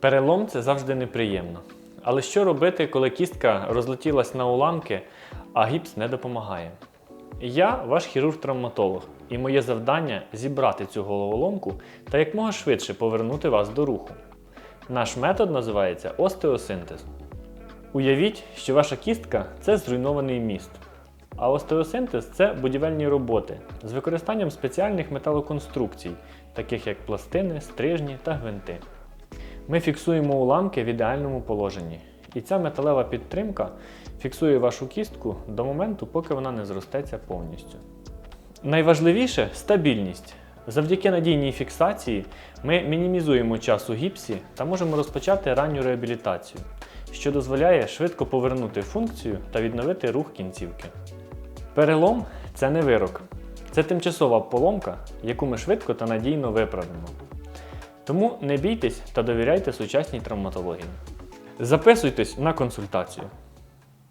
Перелом це завжди неприємно. Але що робити, коли кістка розлетілась на уламки, а гіпс не допомагає? Я ваш хірург-травматолог, і моє завдання зібрати цю головоломку та якмога швидше повернути вас до руху. Наш метод називається остеосинтез. Уявіть, що ваша кістка це зруйнований міст. А остеосинтез це будівельні роботи з використанням спеціальних металоконструкцій, таких як пластини, стрижні та гвинти. Ми фіксуємо уламки в ідеальному положенні, і ця металева підтримка фіксує вашу кістку до моменту, поки вона не зростеться повністю. Найважливіше стабільність. Завдяки надійній фіксації ми мінімізуємо час у гіпсі та можемо розпочати ранню реабілітацію, що дозволяє швидко повернути функцію та відновити рух кінцівки. Перелом це не вирок, це тимчасова поломка, яку ми швидко та надійно виправимо. Тому не бійтесь та довіряйте сучасній травматології. Записуйтесь на консультацію.